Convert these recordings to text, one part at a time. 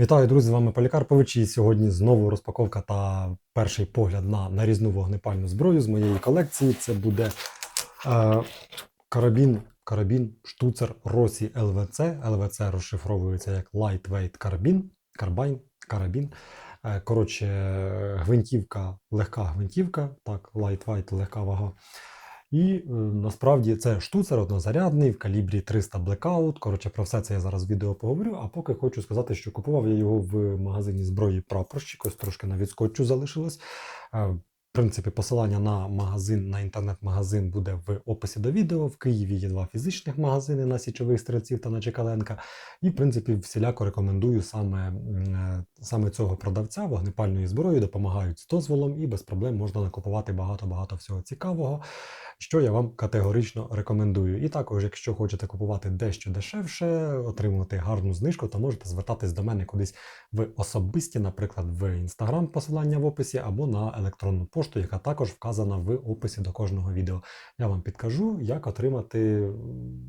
Вітаю, друзі! З вами Полікарпович. І сьогодні знову розпаковка та перший погляд на нарізну вогнепальну зброю з моєї колекції. Це буде е, карабін, карабін штуцер Росі ЛВЦ. ЛВЦ розшифровується як Lightweight карабін, карбайн, карабін. Е, коротше, гвинтівка, легка гвинтівка, так, lightweight, легка вага. І е, насправді це штуцер однозарядний в калібрі 300 Blackout. Коротше, про все це я зараз в відео поговорю. А поки хочу сказати, що купував я його в магазині зброї прапорщик, ось трошки на відскотчу залишилось. Принципі, посилання на магазин, на інтернет-магазин буде в описі до відео. В Києві є два фізичних магазини на січових стрільців та на Чекаленка. І, в принципі, всіляко рекомендую саме, е, саме цього продавця вогнепальної зброї, допомагають з дозволом і без проблем можна накупувати багато-багато всього цікавого, що я вам категорично рекомендую. І також, якщо хочете купувати дещо дешевше, отримувати гарну знижку, то можете звертатись до мене кудись в особисті, наприклад, в інстаграм посилання в описі або на електронну пошту, яка також вказана в описі до кожного відео. Я вам підкажу, як отримати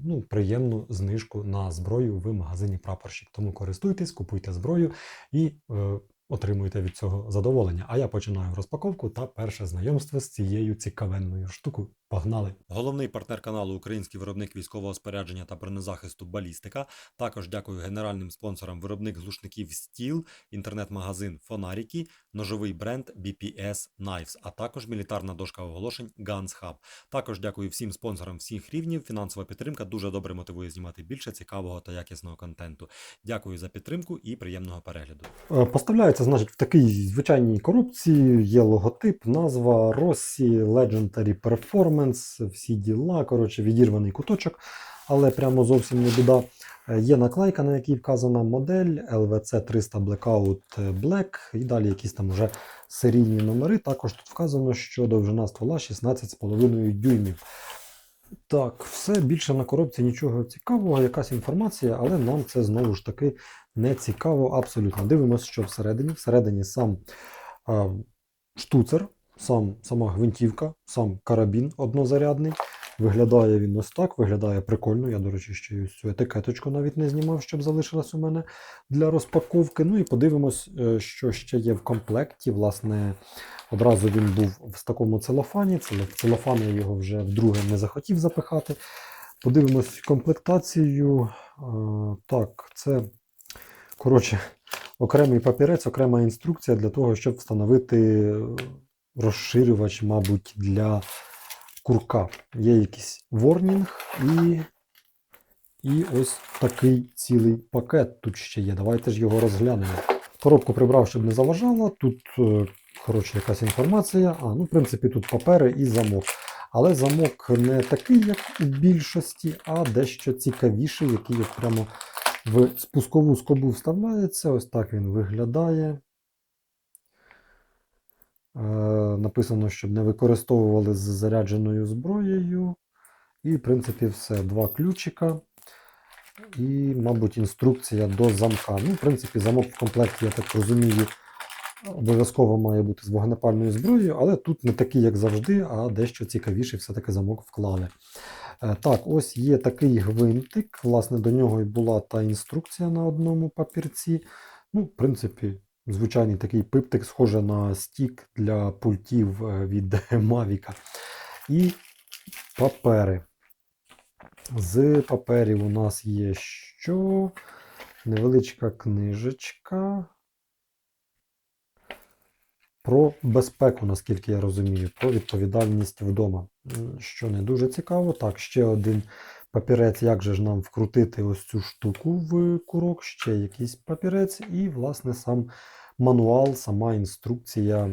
ну, приємну знижку на зброю в магазині прапорщик. Тому користуйтесь, купуйте зброю і е, отримуйте від цього задоволення. А я починаю розпаковку та перше знайомство з цією цікавенною штукою. Погнали! Головний партнер каналу Український виробник військового спорядження та бронезахисту Балістика. Також дякую генеральним спонсорам виробник глушників Стіл, інтернет-магазин Фонаріки, ножовий бренд BPS Knives, а також мілітарна дошка оголошень Guns Hub. Також дякую всім спонсорам всіх рівнів. Фінансова підтримка дуже добре мотивує знімати більше цікавого та якісного контенту. Дякую за підтримку і приємного перегляду. Е, Поставляється, значить, в такій звичайній коробці є логотип, назва Rossi Legendary Performance, всі діла, коротше, відірваний куточок, але прямо зовсім не біда. Е, Є наклейка, на якій вказана модель LVC 300 Blackout Black, і далі якісь там вже серійні номери. Також тут вказано, що довжина ствола 16,5 дюймів. Так, все більше на коробці нічого цікавого, якась інформація, але нам це знову ж таки не цікаво абсолютно. Дивимося, що всередині. Всередині сам а, штуцер, сам, сама гвинтівка, сам карабін однозарядний. Виглядає він ось так, виглядає прикольно. Я, до речі, ще ось цю етикеточку навіть не знімав, щоб залишилась у мене для розпаковки. Ну і подивимось, е, що ще є в комплекті. Власне, одразу він був в такому целофані. Целофан я його вже вдруге не захотів запихати. Подивимось комплектацію. Е, Так, це коротше, окремий папірець, окрема інструкція для того, щоб встановити розширювач, мабуть, для курка. Є якийсь ворнінг і, і ось такий цілий пакет тут ще є. Давайте ж його розглянемо. Коробку прибрав, щоб не заважало. Тут, е, коротше, якась інформація. А, ну, в принципі, тут папери і замок. Але замок не такий, як у більшості, а дещо цікавіший, який прямо в спускову скобу вставляється. Ось так він виглядає. Е, написано, щоб не використовували з зарядженою зброєю. І, в принципі, все. Два ключика. І, мабуть, інструкція до замка. Ну, в принципі, замок в комплекті, я так розумію, обов'язково має бути з вогнепальною зброєю, але тут не такий, як завжди, а дещо цікавіший все-таки замок вклали. Е, Так, ось є такий гвинтик. Власне, до нього і була та інструкція на одному папірці. Ну, в принципі, звичайний такий пиптик, схоже на стік для пультів е, від Mavic. І папери. З паперів у нас є що? Невеличка книжечка. Про безпеку, наскільки я розумію, про відповідальність вдома. Що не дуже цікаво. Так, ще один папірець, як же ж нам вкрутити ось цю штуку в курок, ще якийсь папірець, і, власне, сам мануал, сама інструкція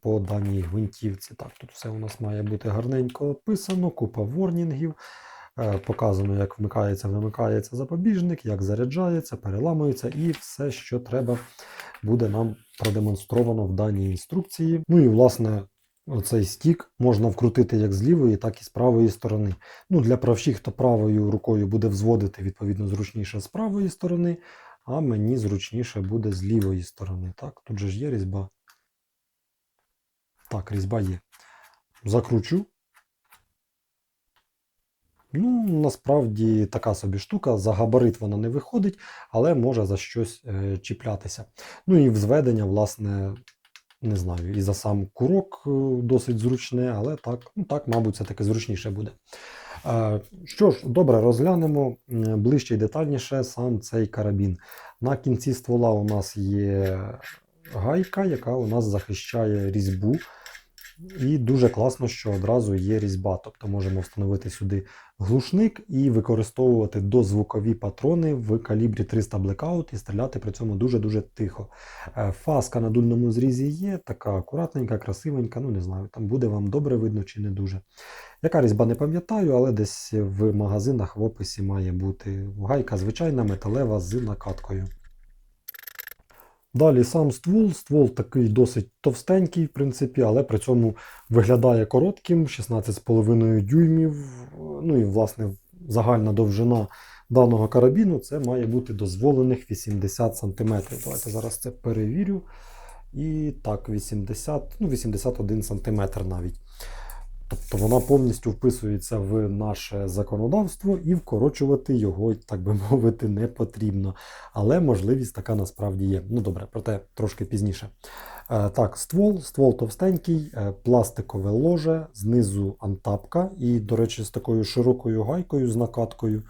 по даній гвинтівці. Так, тут все у нас має бути гарненько описано, купа ворнінгів. Е, Показано, як вмикається, вимикається запобіжник, як заряджається, переламується, і все, що треба, буде нам продемонстровано в даній інструкції. Ну і, власне, оцей стік можна вкрутити як з лівої, так і з правої сторони. Ну, для правших, хто правою рукою буде взводити, відповідно, зручніше з правої сторони, а мені зручніше буде з лівої сторони. Так, тут же ж є різьба. Так, різьба є. Закручу. Ну, насправді така собі штука. За габарит вона не виходить, але може за щось е, чіплятися. Ну і взведення, власне, не знаю, і за сам курок е, досить зручне, але так, ну так, мабуть, це таке зручніше буде. Е, Що ж, добре, розглянемо ближче і детальніше сам цей карабін. На кінці ствола у нас є гайка, яка у нас захищає різьбу. І дуже класно, що одразу є різьба. Тобто можемо встановити сюди глушник і використовувати дозвукові патрони в калібрі 300 Blackout і стріляти при цьому дуже-дуже тихо. Е, Фаска на дульному зрізі є, така акуратненька, красивенька, ну не знаю, там буде вам добре видно чи не дуже. Яка різьба не пам'ятаю, але десь в магазинах в описі має бути гайка звичайна металева з накаткою. Далі сам ствол. Ствол такий досить товстенький, в принципі, але при цьому виглядає коротким, 16,5 дюймів. Ну і, власне, загальна довжина даного карабіну це має бути дозволених 80 см. Давайте зараз це перевірю. І так, 80, ну 81 см навіть. Тобто вона повністю вписується в наше законодавство і вкорочувати його, так би мовити, не потрібно. Але можливість така насправді є. Ну добре, проте трошки пізніше. Е, Так, ствол, ствол товстенький, е, пластикове ложе, знизу антапка, і, до речі, з такою широкою гайкою з накаткою.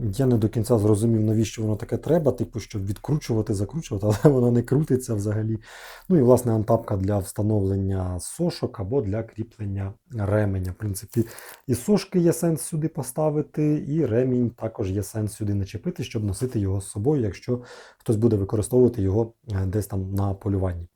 Я не до кінця зрозумів, навіщо воно таке треба, типу, щоб відкручувати, закручувати, але вона не крутиться взагалі. Ну і власне антапка для встановлення сошок або для кріплення ременя. В принципі, і сошки є сенс сюди поставити, і ремінь також є сенс сюди начепити, щоб носити його з собою, якщо хтось буде використовувати його е, десь там на полюванні.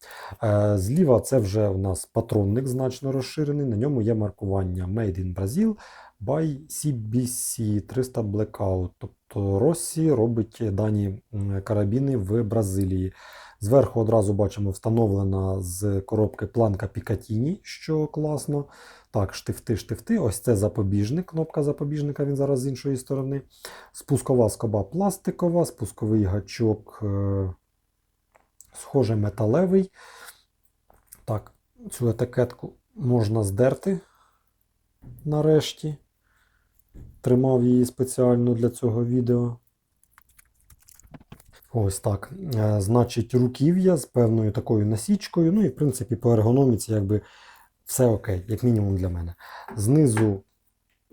Е, Зліва це вже у нас патронник значно розширений. На ньому є маркування Made in Brazil by CBC 300 Blackout. Тобто Росі робить дані карабіни в Бразилії. Зверху одразу бачимо встановлена з коробки планка Picatinny, що класно. Так, штифти, штифти. Ось це запобіжник, кнопка запобіжника, він зараз з іншої сторони. Спускова скоба пластикова, спусковий гачок, е, схоже, металевий. Так, цю етикетку можна здерти нарешті. Тримав її спеціально для цього відео. Ось так. Е, Значить, руків'я з певною такою насічкою. Ну і, в принципі, по ергономіці, якби все окей, як мінімум для мене. Знизу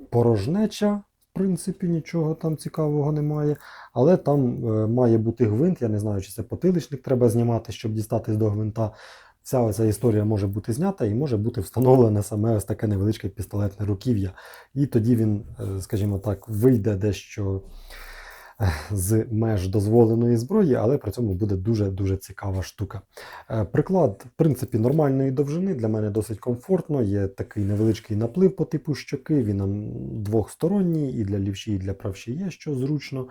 порожнеча, в принципі, нічого там цікавого немає. Але там е, має бути гвинт. Я не знаю, чи це потиличник треба знімати, щоб дістатись до гвинта. Вся ця історія може бути знята і може бути встановлене саме ось таке невеличке пістолетне руків'я. І тоді він, е, скажімо так, вийде дещо е, з меж дозволеної зброї, але при цьому буде дуже-дуже цікава штука. Е, Приклад, в принципі, нормальної довжини для мене досить комфортно. Є такий невеличкий наплив по типу щоки, він двохсторонній, і для лівші, і для правші є, що зручно.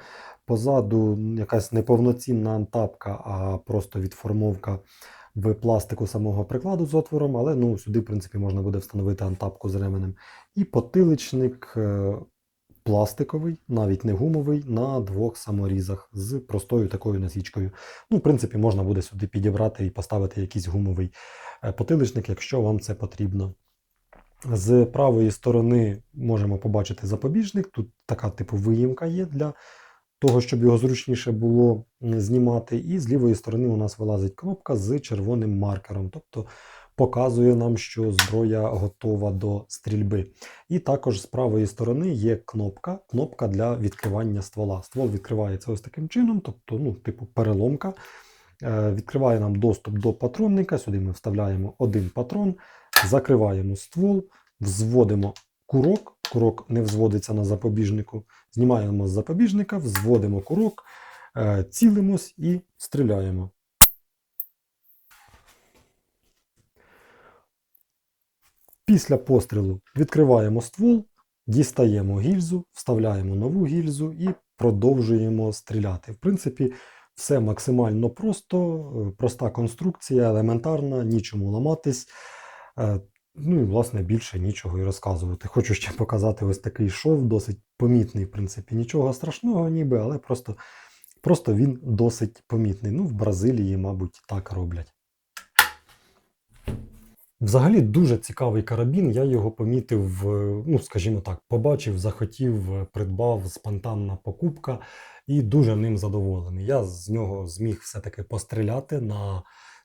Позаду якась неповноцінна антапка, а просто відформовка в пластику самого прикладу з отвором, але ну, сюди, в принципі, можна буде встановити антапку з ременем. І потиличник е, пластиковий, навіть не гумовий, на двох саморізах з простою такою насічкою. Ну, в принципі, можна буде сюди підібрати і поставити якийсь гумовий е, потиличник, якщо вам це потрібно. З правої сторони можемо побачити запобіжник. Тут така типу виїмка є для того, щоб його зручніше було знімати. І з лівої сторони у нас вилазить кнопка з червоним маркером, тобто показує нам, що зброя готова до стрільби. І також з правої сторони є кнопка, кнопка для відкривання ствола. Ствол відкривається ось таким чином, тобто, ну, типу переломка. Е, Відкриває нам доступ до патронника. Сюди ми вставляємо один патрон, закриваємо ствол, взводимо курок. Курок не взводиться на запобіжнику. Знімаємо з запобіжника, взводимо курок, е, цілимось і стріляємо. Після пострілу відкриваємо ствол, дістаємо гільзу, вставляємо нову гільзу і продовжуємо стріляти. В принципі, все максимально просто, е, проста конструкція, елементарна, нічому ламатись. Ну і, власне, більше нічого і розказувати. Хочу ще показати ось такий шов, досить помітний, в принципі, нічого страшного ніби, але просто, просто він досить помітний. Ну, в Бразилії, мабуть, так роблять. Взагалі дуже цікавий карабін. Я його помітив, ну скажімо так, побачив, захотів, придбав спонтанна покупка і дуже ним задоволений. Я з нього зміг все-таки постріляти на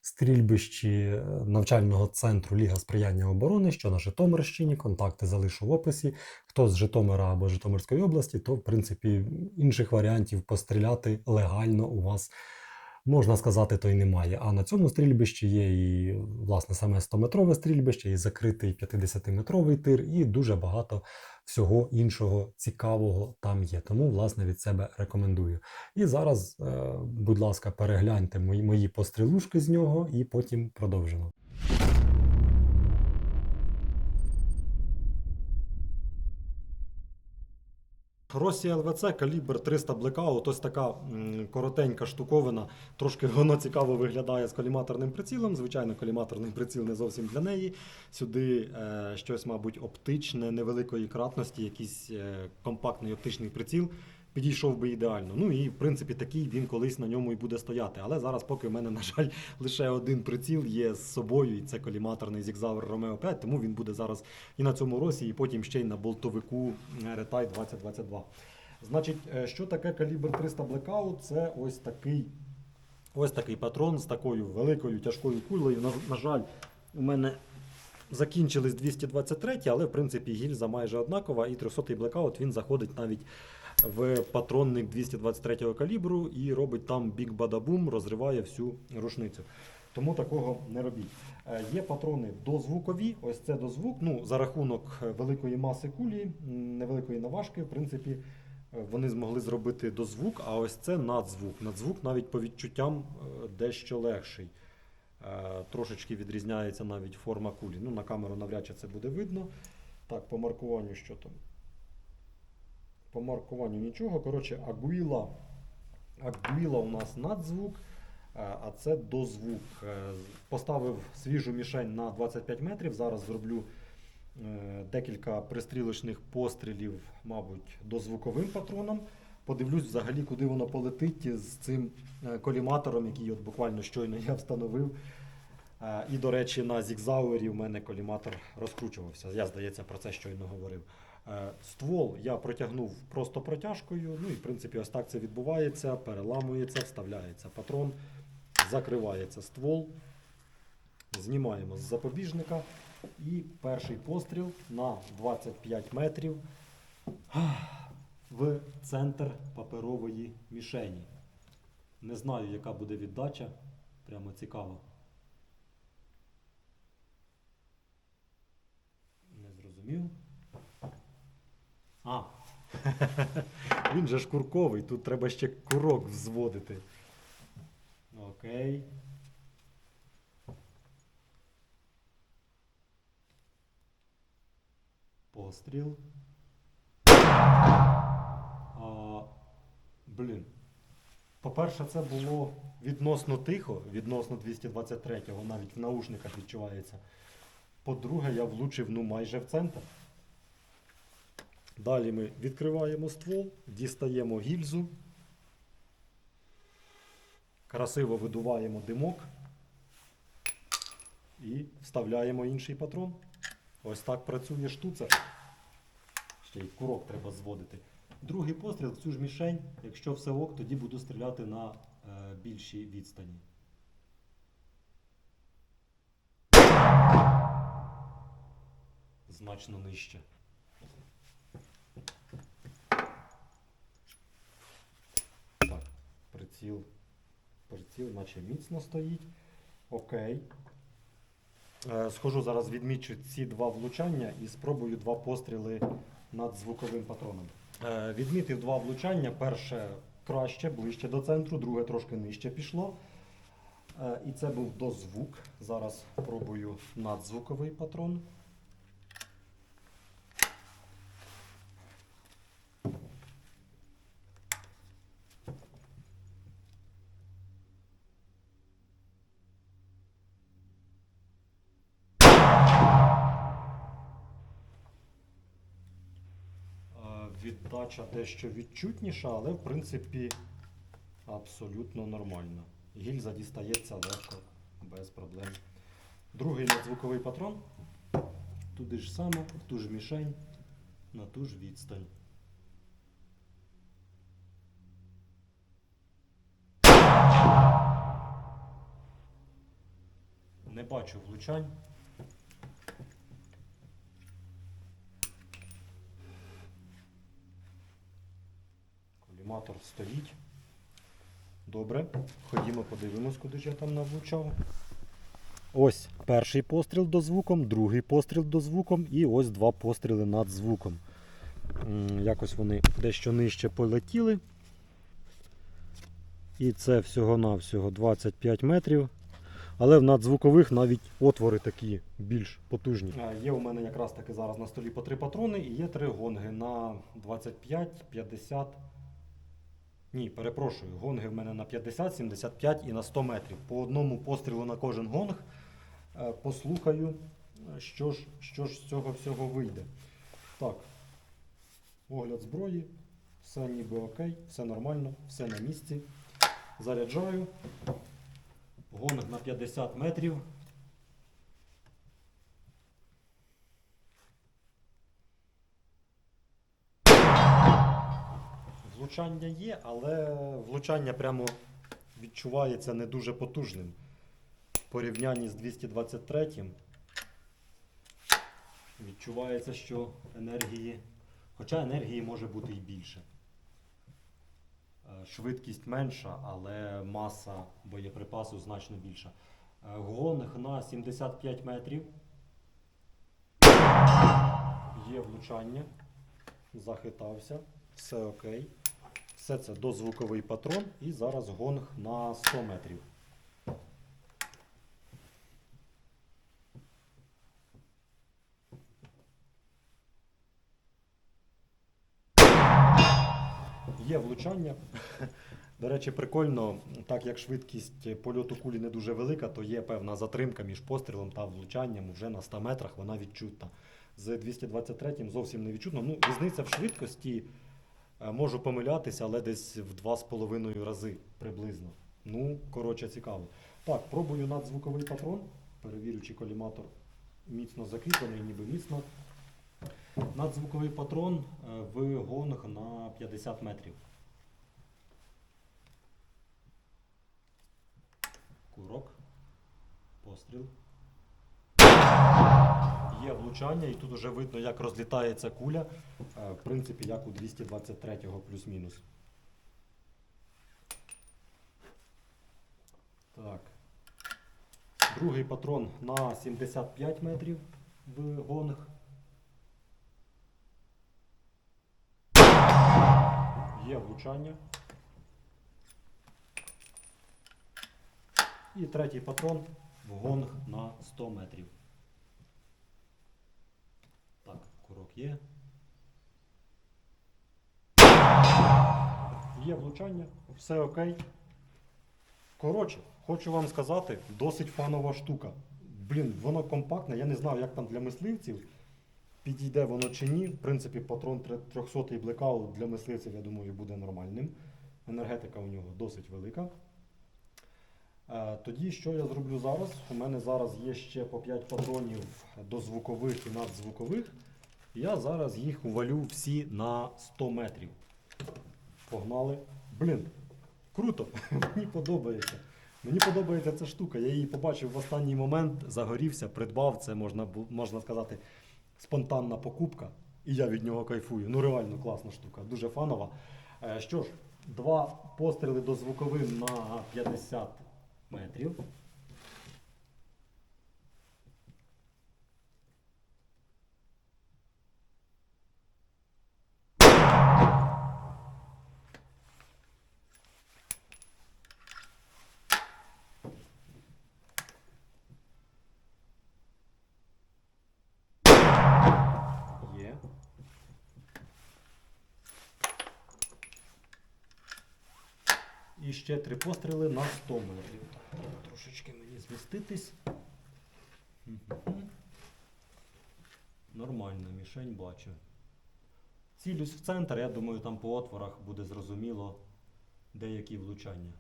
стрільбищі е, навчального центру Ліга сприяння оборони, що на Житомирщині. Контакти залишу в описі. Хто з Житомира або Житомирської області, то в принципі інших варіантів постріляти легально у вас можна сказати, то й немає. А на цьому стрільбищі є і власне саме 100-метрове стрільбище, і закритий 50-метровий тир, і дуже багато всього іншого цікавого там є. Тому, власне, від себе рекомендую. І зараз, е, будь ласка, перегляньте мої, мої пострілушки з нього, і потім продовжимо. Росія ЛВЦ, калібр 300 Blackout, ось така коротенька штуковина. Трошки воно цікаво виглядає з коліматорним прицілом. Звичайно, коліматорний приціл не зовсім для неї. Сюди е, щось, мабуть, оптичне, невеликої кратності, якийсь е, компактний оптичний приціл. Підійшов би ідеально. Ну і в принципі такий він колись на ньому і буде стояти. Але зараз, поки в мене, на жаль, лише один приціл є з собою, і це коліматорний Zigzauer Romeo 5, тому він буде зараз і на цьому росі, і потім ще й на болтовику Ретай 2022. Значить, е, що таке калібр 300 Blackout? Це ось такий, ось такий патрон з такою великою тяжкою кулею. На, на жаль, у мене закінчились 223, але в принципі гільза майже однакова, і 300-й Blackout він заходить навіть в патронник 223-го калібру і робить там бік бадабум, розриває всю рушницю. Тому такого не робіть. Е, Є патрони дозвукові, ось це дозвук. Ну, за рахунок е, великої маси кулі, невеликої наважки, в принципі, е, вони змогли зробити дозвук, а ось це надзвук. Надзвук навіть по відчуттям дещо легший. Трошечки відрізняється навіть форма кулі. Ну, на камеру навряд чи це буде видно. Так, по маркуванню що там? По маркуванню нічого. Коротше, агуїла. Агуїла у нас надзвук. Е, А це дозвук. Е, Поставив свіжу мішень на 25 метрів. Зараз зроблю е, декілька пристрілочних пострілів, мабуть, дозвуковим патроном. Подивлюсь взагалі, куди воно полетить з цим коліматором, який от буквально щойно я встановив. І, до речі, на Зігзауері в мене коліматор розкручувався. Я, здається, про це щойно говорив. Е, Ствол я протягнув просто протяжкою. Ну і в принципі ось так це відбувається, переламується, вставляється патрон, закривається ствол. Знімаємо з запобіжника. І перший постріл на 25 метрів в центр паперової мішені. Не знаю, яка буде віддача. Прямо цікаво. Не зрозумів. А. Він же ж курковий, тут треба ще курок взводити. Окей. Постріл. А, блін. По-перше, це було відносно тихо, відносно 223-го, навіть в наушниках відчувається. По-друге, я влучив ну майже в центр. Далі ми відкриваємо ствол, дістаємо гільзу, красиво видуваємо димок і вставляємо інший патрон. Ось так працює штуцер. Ще й курок треба зводити. Другий постріл в цю ж мішень. Якщо все ок, тоді буду стріляти на е, більшій відстані. Значно нижче. Так, приціл. Приціл, наче міцно стоїть. Окей. Е, Схожу зараз відмічу ці два влучання і спробую два постріли над звуковим патроном. Е, Відмітив два влучання. Перше краще, ближче до центру, друге трошки нижче пішло. Е, І це був дозвук. Зараз пробую надзвуковий патрон. Е, Віддача дещо відчутніша, але в принципі абсолютно нормально. Гільза дістається легко, без проблем. Другий надзвуковий патрон. Туди ж само, в ту ж мішень, на ту ж відстань. Не бачу влучань. Коліматор стоїть. Добре. Ходімо, подивимось, куди ж я там навлучав. Ось перший постріл до звуком, другий постріл до звуком і ось два постріли над звуком. Якось вони дещо нижче полетіли. І це всього-навсього 25 метрів. Але в надзвукових навіть отвори такі більш потужні. Є у мене якраз таки зараз на столі по три патрони і є три гонги на 25, 50. Ні, перепрошую, гонги в мене на 50, 75 і на 100 метрів. По одному пострілу на кожен гонг. Е, Послухаю, е, що ж, що ж з цього всього вийде. Так, огляд зброї, все ніби окей, все нормально, все на місці. Заряджаю. Гонг на 50 метрів. Влучання є, але влучання прямо відчувається не дуже потужним. В порівнянні з 223 відчувається, що енергії, хоча енергії може бути і більше. Е, Швидкість менша, але маса боєприпасу значно більша. Е, Гонг на 75 метрів. Є влучання. Захитався. Все окей. Все це дозвуковий патрон і зараз гонг на 100 метрів. Є влучання. До речі, прикольно, так як швидкість польоту кулі не дуже велика, то є певна затримка між пострілом та влучанням вже на 100 метрах вона відчутна. З 223 зовсім не відчутно. Ну, різниця в швидкості можу помилятися, але десь в 2,5 рази приблизно. Ну, коротше, цікаво. Так, пробую надзвуковий патрон. Перевірю, чи коліматор міцно закріплений, ніби міцно. Надзвуковий патрон е, в гонг на 50 метрів. Курок. Постріл. Є влучання, і тут вже видно, як розлітається куля. Е, В принципі, як у 223-го плюс-мінус. Так. Другий патрон на 75 метрів в гонг. Є влучання. І третій патрон в гонг на 100 метрів. Так, є. Є влучання, все окей. Коротше, хочу вам сказати, досить фанова штука. Блін, воно компактне, я не знаю, як там для мисливців. Підійде воно чи ні. В принципі, патрон 300-й блекаут для мисливців, я думаю, буде нормальним. Енергетика у нього досить велика. Е, Тоді що я зроблю зараз? У мене зараз є ще по 5 патронів до звукових і надзвукових. Я зараз їх увалю всі на 100 метрів. Погнали. Блін, круто! Мені подобається. Мені подобається ця штука. Я її побачив в останній момент, загорівся, придбав. Це можна, можна сказати, спонтанна покупка. І я від нього кайфую. Ну реально класна штука, дуже фанова. Е, Що ж, два постріли до звуковим на 50 метрів. Є. І ще три постріли на 100 метрів. Трошечки мені зміститись. Нормально, мішень бачу. Цілюсь в центр, я думаю, там по отворах буде зрозуміло деякі влучання.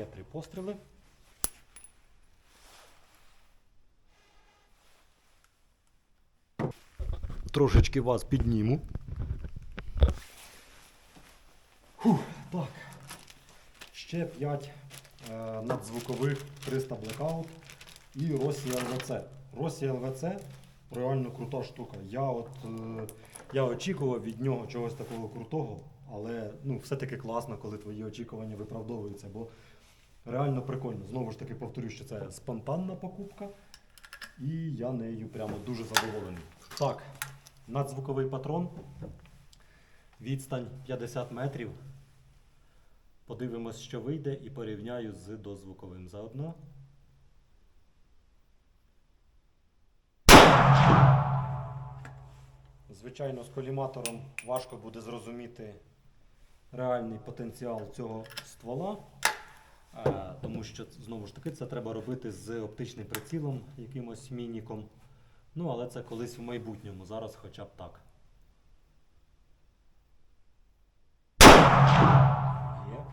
Є три постріли. Трошечки вас підніму. Фух, так. Ще 5 е, надзвукових 300 Blackout і Rossi LVC. Rossi LVC реально крута штука. Я от е, я очікував від нього чогось такого крутого, але ну, все-таки класно, коли твої очікування виправдовуються, бо реально прикольно. Знову ж таки повторюю, що це спонтанна покупка, і я нею прямо дуже задоволений. Так, надзвуковий патрон. Відстань 50 метрів. Подивимось, що вийде, і порівняю з дозвуковим заодно. Звичайно, з коліматором важко буде зрозуміти реальний потенціал цього ствола, тому що знову ж таки це треба робити з оптичним прицілом, якимось мініком. Ну, але це колись в майбутньому, зараз хоча б так. Є.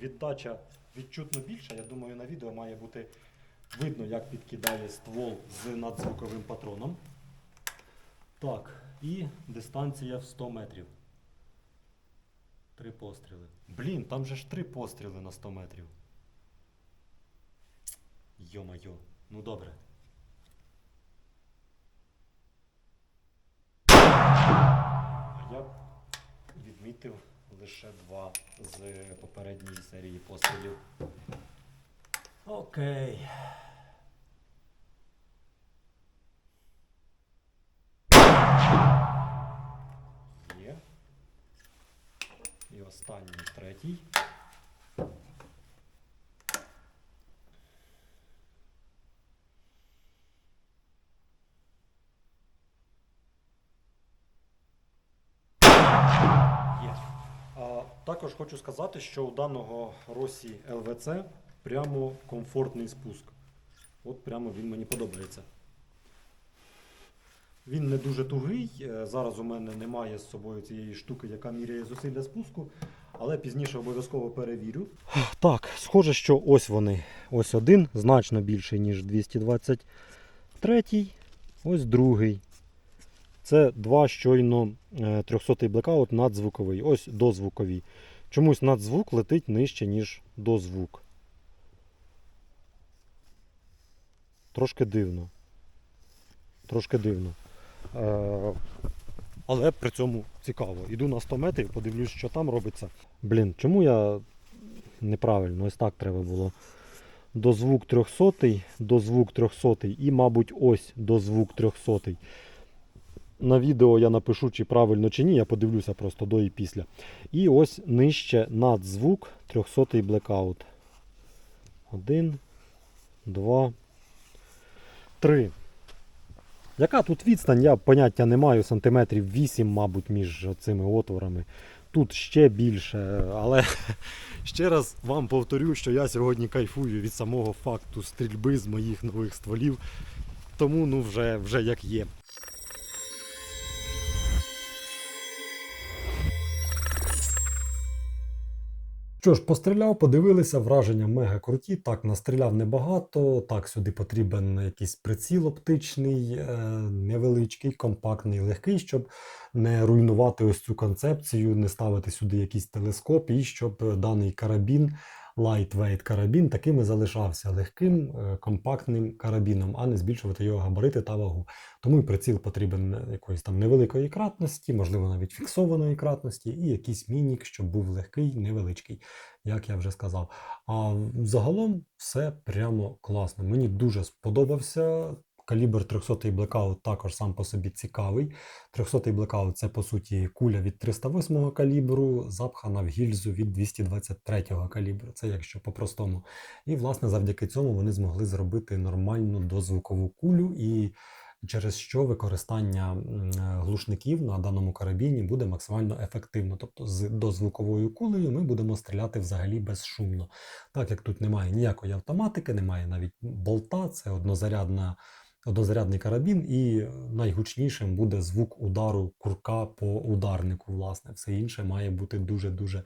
Віддача відчутно більша. Я думаю, на відео має бути видно, як підкидає ствол з надзвуковим патроном. Так, і дистанція в 100 метрів. Три постріли. Блін, там же ж три постріли на 100 метрів. Йо-майо. Ну добре. А я відмітив лише два з попередньої серії пострілів. Окей. Є. І останній третій. Є. А, також хочу сказати, що у даного Росі ЛВЦ прямо комфортний спуск. От прямо він мені подобається. Він не дуже тугий. е, Зараз у мене немає з собою цієї штуки, яка міряє зусилля спуску, але пізніше обов'язково перевірю. Так, схоже, що ось вони. Ось один, значно більший, ніж 223. Ось другий. Це два щойно 300-й блекаут надзвуковий. Ось дозвукові. Чомусь надзвук летить нижче, ніж дозвук. Трошки дивно. Трошки дивно. Е, але при цьому цікаво. Іду на 100 метрів, подивлюсь, що там робиться. Блін, чому я неправильно? Ось так треба було. Дозвук 300, дозвук 300 і, мабуть, ось дозвук 300. На відео я напишу, чи правильно, чи ні, я подивлюся просто до і після. І ось нижче надзвук 300 Blackout. Один, два, три. Яка тут відстань? Я поняття не маю, сантиметрів 8, мабуть, між цими отворами. Тут ще більше, але ще раз вам повторю, що я сьогодні кайфую від самого факту стрільби з моїх нових стволів. Тому ну вже, вже як є. Що ж, постріляв, подивилися, враження мега круті. Так, настріляв небагато. Так, сюди потрібен якийсь приціл оптичний, е, невеличкий, компактний, легкий, щоб не руйнувати ось цю концепцію, не ставити сюди якийсь телескоп, і щоб даний карабін, lightweight карабін, таким і залишався легким, е, компактним карабіном, а не збільшувати його габарити та вагу. Тому і приціл потрібен якоїсь там невеликої кратності, можливо, навіть фіксованої кратності, і якийсь мінік, щоб був легкий, невеличкий, як я вже сказав. А загалом все прямо класно. Мені дуже сподобався. Калібр 300-й Blackout також сам по собі цікавий. 300 Blackout це по суті куля від 308-го калібру, запхана в гільзу від 223-го калібру. Це якщо по-простому. І власне завдяки цьому вони змогли зробити нормальну дозвукову кулю і через що використання глушників на даному карабіні буде максимально ефективно. Тобто з дозвуковою кулею ми будемо стріляти взагалі безшумно. Так як тут немає ніякої автоматики, немає навіть болта, це однозарядна. Однозарядний карабін, і найгучнішим буде звук удару курка по ударнику. Власне, все інше має бути дуже-дуже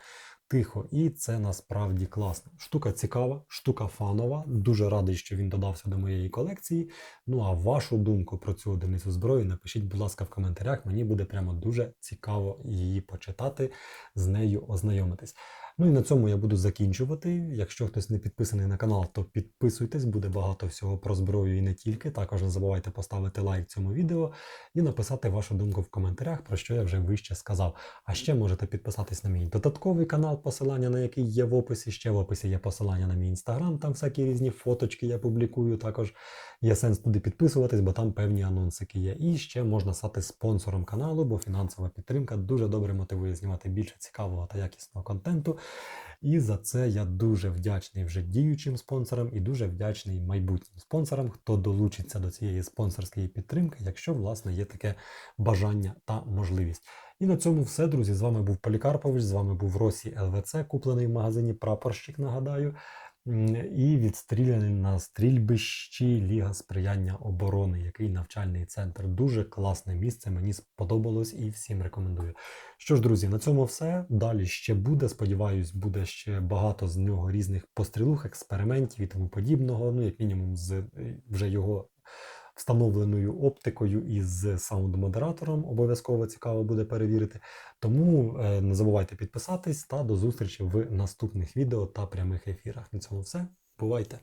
тихо, і це насправді класно. Штука цікава, штука фанова. Дуже радий, що він додався до моєї колекції. Ну а вашу думку про цю одиницю зброї напишіть, будь ласка, в коментарях. Мені буде прямо дуже цікаво її почитати, з нею ознайомитись. Ну і на цьому я буду закінчувати. Якщо хтось не підписаний на канал, то підписуйтесь, буде багато всього про зброю і не тільки. Також не забувайте поставити лайк цьому відео і написати вашу думку в коментарях, про що я вже вище сказав. А ще можете підписатись на мій додатковий канал, посилання на який є в описі. Ще в описі є посилання на мій інстаграм, там всякі різні фоточки я публікую. Також є сенс туди підписуватись, бо там певні анонсики є. І ще можна стати спонсором каналу, бо фінансова підтримка дуже добре мотивує знімати більше цікавого та якісного контенту. І за це я дуже вдячний вже діючим спонсорам і дуже вдячний майбутнім спонсорам, хто долучиться до цієї спонсорської підтримки, якщо власне є таке бажання та можливість. І на цьому все, друзі. З вами був Полікарпович, з вами був Росі ЛВЦ, куплений в магазині Прапорщик, нагадаю. І відстріляний на стрільбищі Ліга сприяння оборони, який навчальний центр. Дуже класне місце. Мені сподобалось і всім рекомендую. Що ж, друзі, на цьому все. Далі ще буде. Сподіваюсь, буде ще багато з нього різних пострілух, експериментів і тому подібного. Ну, як мінімум, з е, вже його встановленою оптикою із саунд-модератором. Обов'язково цікаво буде перевірити. Тому е, не забувайте підписатись та до зустрічі в наступних відео та прямих ефірах. На цьому все. Бувайте!